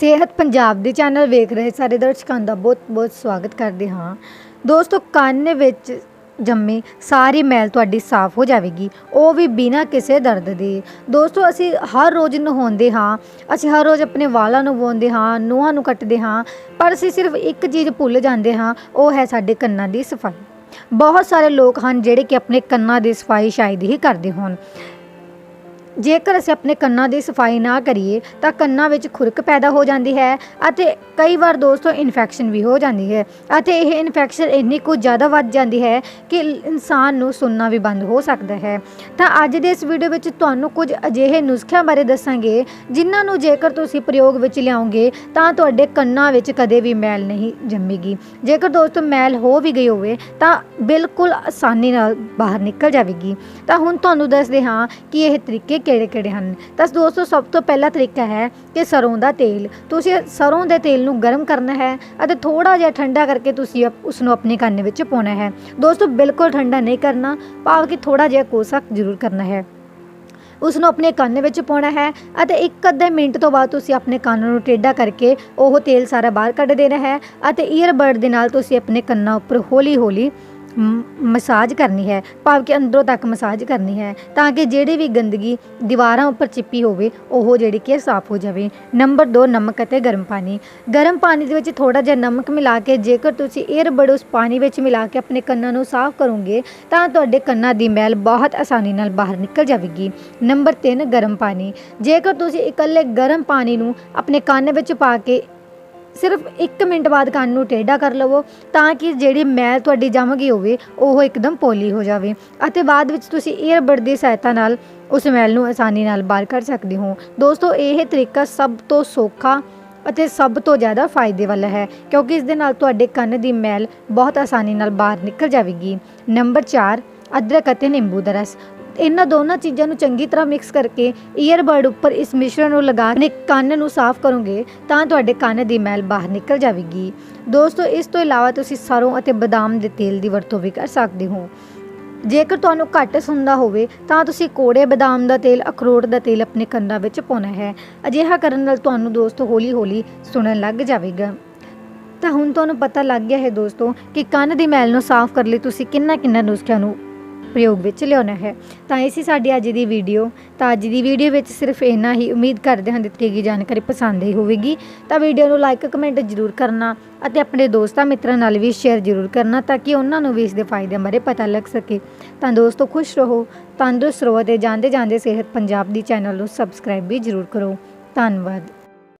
ਸਿਹਤ ਪੰਜਾਬ ਦੇ ਚੈਨਲ ਵੇਖ ਰਹੇ ਸਾਰੇ ਦਰਸ਼ਕਾਂ ਦਾ ਬਹੁਤ-ਬਹੁਤ ਸਵਾਗਤ ਕਰਦੇ ਹਾਂ। ਦੋਸਤੋ, ਕੰਨ ਵਿੱਚ ਜੰਮੀ ਸਾਰੀ ਮੈਲ ਤੁਹਾਡੀ ਸਾਫ਼ ਹੋ ਜਾਵੇਗੀ। ਉਹ ਵੀ ਬਿਨਾਂ ਕਿਸੇ ਦਰਦ ਦੇ। ਦੋਸਤੋ, ਅਸੀਂ ਹਰ ਰੋਜ਼ ਨਹਾਉਂਦੇ ਹਾਂ। ਅਸੀਂ ਹਰ ਰੋਜ਼ ਆਪਣੇ ਵਾਲਾਂ ਨੂੰ ਵਾਉਂਦੇ ਹਾਂ, ਨੂੰਹਾਂ ਨੂੰ ਕੱਟਦੇ ਹਾਂ। ਪਰ ਅਸੀਂ ਸਿਰਫ ਇੱਕ ਚੀਜ਼ ਭੁੱਲ ਜਾਂਦੇ ਹਾਂ, ਉਹ ਹੈ ਸਾਡੇ ਕੰਨਾਂ ਦੀ ਸਫ਼ਾਈ। ਬਹੁਤ ਸਾਰੇ ਲੋਕ ਹਨ ਜਿਹੜੇ ਕਿ ਆਪਣੇ ਕੰਨਾਂ ਦੀ ਸਫ਼ਾਈ ਸ਼ਾਇਦ ਹੀ ਕਰਦੇ ਹੋਣ। ਜੇਕਰ ਅਸੀਂ ਆਪਣੇ ਕੰਨਾਂ ਦੀ ਸਫ਼ਾਈ ਨਾ ਕਰੀਏ, ਤਾਂ ਕੰਨਾਂ ਵਿੱਚ ਖੁਰਕ ਪੈਦਾ ਹੋ ਜਾਂਦੀ ਹੈ ਅਤੇ ਕਈ ਵਾਰ ਦੋਸਤੋ ਇਨਫੈਕਸ਼ਨ ਵੀ ਹੋ ਜਾਂਦੀ ਹੈ। ਅਤੇ ਇਹ ਇਨਫੈਕਸ਼ਨ ਇੰਨੀ ਕੁ ਜ਼ਿਆਦਾ ਵੱਧ ਜਾਂਦੀ ਹੈ ਕਿ ਇਨਸਾਨ ਨੂੰ ਸੁਣਨਾ ਵੀ ਬੰਦ ਹੋ ਸਕਦਾ ਹੈ। ਤਾਂ ਅੱਜ ਦੇ ਇਸ ਵੀਡੀਓ ਵਿੱਚ ਤੁਹਾਨੂੰ ਕੁਝ ਅਜਿਹੇ ਨੁਸਖਿਆਂ ਬਾਰੇ ਦੱਸਾਂਗੇ, ਜਿਨ੍ਹਾਂ ਨੂੰ ਜੇਕਰ ਤੁਸੀਂ ਪ੍ਰਯੋਗ ਵਿੱਚ ਲਿਆਓਗੇ ਤਾਂ ਤੁਹਾਡੇ ਕੰਨਾਂ ਵਿੱਚ ਕਦੇ ਵੀ ਮੈਲ ਨਹੀਂ ਜੰਮੇਗੀ। ਜੇਕਰ ਦੋਸਤੋ ਮੈਲ ਹੋ ਵੀ ਗਈ ਹੋਵੇ, ਤਾਂ ਬਿਲਕੁਲ ਆਸਾਨੀ ਨਾਲ ਬਾਹਰ ਨਿਕਲ ਜਾਵੇਗੀ। ਤਾਂ ਹੁਣ ਤੁਹਾਨੂੰ ਦੱਸਦੇ ਹਾਂ ਕਿ ਇਹ ਤਰੀਕੇ ਕਿਹੜੇ-ਕਿਹੜੇ ਹਨ? ਤਾਂ ਦੋਸਤੋ, ਸਭ ਤੋਂ ਪਹਿਲਾ ਤਰੀਕਾ ਹੈ ਕਿ ਸਰੋਂ ਦਾ ਤੇਲ। ਤੁਸੀਂ ਸਰੋਂ ਦੇ ਤੇਲ ਨੂੰ ਗਰਮ ਕਰਨਾ ਹੈ ਅਤੇ ਥੋੜਾ ਜਿਹਾ ਠੰਡਾ ਕਰਕੇ ਤੁਸੀਂ ਅਪ- ਉਸ ਨੂੰ ਆਪਣੇ ਕੰਨ ਵਿੱਚ ਪਾਉਣਾ ਹੈ। ਦੋਸਤੋ, ਬਿਲਕੁਲ ਠੰਡਾ ਨਹੀਂ ਕਰਨਾ ਭਾਵ ਕਿ ਥੋੜਾ ਜਿਹਾ ਕੋਸਾ ਜ਼ਰੂਰ ਕਰਨਾ ਹੈ। ਉਸ ਨੂੰ ਆਪਣੇ ਕੰਨ ਵਿੱਚ ਪਾਉਣਾ ਹੈ ਅਤੇ ਇੱਕ ਅੱਧੇ ਮਿੰਟ ਤੋਂ ਬਾਅਦ ਤੁਸੀਂ ਆਪਣੇ ਕੰਨ ਨੂੰ ਟੇਢਾ ਕਰਕੇ ਉਹ ਤੇਲ ਸਾਰਾ ਬਾਹਰ ਕੱਢ ਦੇਣਾ ਹੈ ਅਤੇ ਈਅਰਬਡ ਦੇ ਨਾਲ ਤੁਸੀਂ ਆਪਣੇ ਕੰਨਾਂ ਉੱਪਰ ਹੌਲੀ-ਹੌਲੀ ਮ- ਮਸਾਜ ਕਰਨੀ ਹੈ, ਭਾਵ ਕਿ ਅੰਦਰੋਂ ਤੱਕ ਮਸਾਜ ਕਰਨੀ ਹੈ, ਤਾਂ ਕਿ ਜਿਹੜੀ ਵੀ ਗੰਦਗੀ ਦੀਵਾਰਾਂ ਉੱਪਰ ਚਿੱਪੀ ਹੋਵੇ, ਉਹ ਜਿਹੜੀ ਕਿ ਸਾਫ਼ ਹੋ ਜਾਵੇ। ਨੰਬਰ 2 ਨਮਕ ਅਤੇ ਗਰਮ ਪਾਣੀ। ਗਰਮ ਪਾਣੀ ਦੇ ਵਿੱਚ ਥੋੜਾ ਜਿਹਾ ਨਮਕ ਮਿਲਾ ਕੇ, ਜੇਕਰ ਤੁਸੀਂ ਈਅਰਬਡ ਉਸ ਪਾਣੀ ਵਿੱਚ ਮਿਲਾ ਕੇ ਆਪਣੇ ਕੰਨਾਂ ਨੂੰ ਸਾਫ਼ ਕਰੋਗੇ, ਤਾਂ ਤੁਹਾਡੇ ਕੰਨਾਂ ਦੀ ਮੈਲ ਬਹੁਤ ਆਸਾਨੀ ਨਾਲ ਬਾਹਰ ਨਿਕਲ ਜਾਵੇਗੀ। ਨੰਬਰ 3 ਗਰਮ ਪਾਣੀ। ਜੇਕਰ ਤੁਸੀਂ ਇਕੱਲੇ ਗਰਮ ਪਾਣੀ ਨੂੰ ਆਪਣੇ ਕੰਨ ਵਿੱਚ ਪਾ ਕੇ ਸਿਰਫ 1 ਮਿੰਟ ਬਾਅਦ ਕੰਨ ਨੂੰ ਟੇਢਾ ਕਰ ਲਵੋ ਤਾਂ ਕਿ ਜਿਹੜੀ ਮੈਲ ਤੁਹਾਡੀ ਜੰਮ ਗਈ ਹੋਵੇ, ਉਹ ਇੱਕਦਮ ਪੋਲੀ ਹੋ ਜਾਵੇ ਅਤੇ ਬਾਅਦ ਵਿੱਚ ਤੁਸੀਂ ਈਅਰਬਡ ਦੀ ਸਹਾਇਤਾ ਨਾਲ ਉਸ ਮੈਲ ਨੂੰ ਆਸਾਨੀ ਨਾਲ ਬਾਹਰ ਕੱਢ ਸਕਦੇ ਹੋ। ਦੋਸਤੋ, ਇਹ ਤਰੀਕਾ ਸਭ ਤੋਂ ਸੌਖਾ ਅਤੇ ਸਭ ਤੋਂ ਜ਼ਿਆਦਾ ਫਾਇਦੇ ਵਾਲਾ ਹੈ, ਕਿਉਂਕਿ ਇਸ ਦੇ ਨਾਲ ਤੁਹਾਡੇ ਕੰਨ ਦੀ ਮੈਲ ਬਹੁਤ ਆਸਾਨੀ ਨਾਲ ਬਾਹਰ ਨਿਕਲ ਜਾਵੇਗੀ। ਨੰਬਰ 4 ਅਦਰਕ ਅਤੇ ਨਿੰਬੂ ਦਾ ਰਸ। ਇਹਨਾਂ ਦੋਨਾਂ ਚੀਜ਼ਾਂ ਨੂੰ ਚੰਗੀ ਤਰ੍ਹਾਂ ਮਿਕਸ ਕਰਕੇ ਈਅਰਬਡ ਉੱਪਰ ਇਸ ਮਿਸ਼ਰਣ ਨੂੰ ਲਗਾ ਕੇ ਕੰਨ ਨੂੰ ਸਾਫ਼ ਕਰੋਗੇ ਤਾਂ ਤੁਹਾਡੇ ਕੰਨ ਦੀ ਮੈਲ ਬਾਹਰ ਨਿਕਲ ਜਾਵੇਗੀ। ਦੋਸਤੋ, ਇਸ ਤੋਂ ਇਲਾਵਾ ਤੁਸੀਂ ਸਰੋਂ ਅਤੇ ਬਦਾਮ ਦੇ ਤੇਲ ਦੀ ਵਰਤੋਂ ਵੀ ਕਰ ਸਕਦੇ ਹੋ। ਜੇਕਰ ਤੁਹਾਨੂੰ ਘੱਟ ਸੁਣਦਾ ਹੋਵੇ, ਤਾਂ ਤੁਸੀਂ ਕੋੜੇ ਬਦਾਮ ਦਾ ਤੇਲ, ਅਖਰੋਟ ਦਾ ਤੇਲ ਆਪਣੇ ਕੰਨਾਂ ਵਿੱਚ ਪਾਉਣਾ ਹੈ। ਅਜਿਹਾ ਕਰਨ ਨਾਲ ਤੁਹਾਨੂੰ ਦੋਸਤੋ ਹੌਲੀ-ਹੌਲੀ ਸੁਣਨ ਲੱਗ ਜਾਵੇਗਾ। ਤਾਂ ਹੁਣ ਤੁਹਾਨੂੰ ਪਤਾ ਲੱਗ ਗਿਆ ਹੈ ਦੋਸਤੋ ਕਿ ਕੰਨ ਦੀ ਮੈਲ ਨੂੰ ਸਾਫ਼ ਕਰਨ ਲਈ ਤੁਸੀਂ ਕਿੰਨਾ ਕਿੰਨਾ ਨੁਸਖਿਆਂ ਨੂੰ ਪ੍ਰਯੋਗ ਵਿੱਚ ਲਿਆਉਣਾ ਹੈ। ਤਾਂ ਇਹ ਸੀ ਸਾਡੀ ਅੱਜ ਦੀ ਵੀਡੀਓ। ਤਾਂ ਅੱਜ ਦੀ ਵੀਡੀਓ ਵਿੱਚ ਸਿਰਫ ਇੰਨਾ ਹੀ। ਉਮੀਦ ਕਰਦੇ ਹਾਂ ਦਿੱਤੀ ਗਈ ਜਾਣਕਾਰੀ ਪਸੰਦ ਹੀ ਹੋਵੇਗੀ। ਤਾਂ ਵੀਡੀਓ ਨੂੰ ਲਾਈਕ ਕਮੈਂਟ ਜ਼ਰੂਰ ਕਰਨਾ ਅਤੇ ਆਪਣੇ ਦੋਸਤਾਂ ਮਿੱਤਰਾਂ ਨਾਲ ਵੀ ਸ਼ੇਅਰ ਜ਼ਰੂਰ ਕਰਨਾ ਤਾਂ ਕਿ ਉਹਨਾਂ ਨੂੰ ਵੀ ਇਸ ਦੇ ਫਾਇਦਿਆਂ ਬਾਰੇ ਪਤਾ ਲੱਗ ਸਕੇ। ਤਾਂ ਦੋਸਤੋ, ਖੁਸ਼ ਰਹੋ। ਤੰਦਰੁਸਤ ਰਹੋ ਅਤੇ ਜਾਂਦੇ ਜਾਂਦੇ ਸਿਹਤ ਪੰਜਾਬ ਦੀ ਚੈਨਲ ਨੂੰ ਸਬਸਕ੍ਰਾਈਬ ਵੀ ਜ਼ਰੂਰ ਕਰੋ। ਧੰਨਵਾਦ।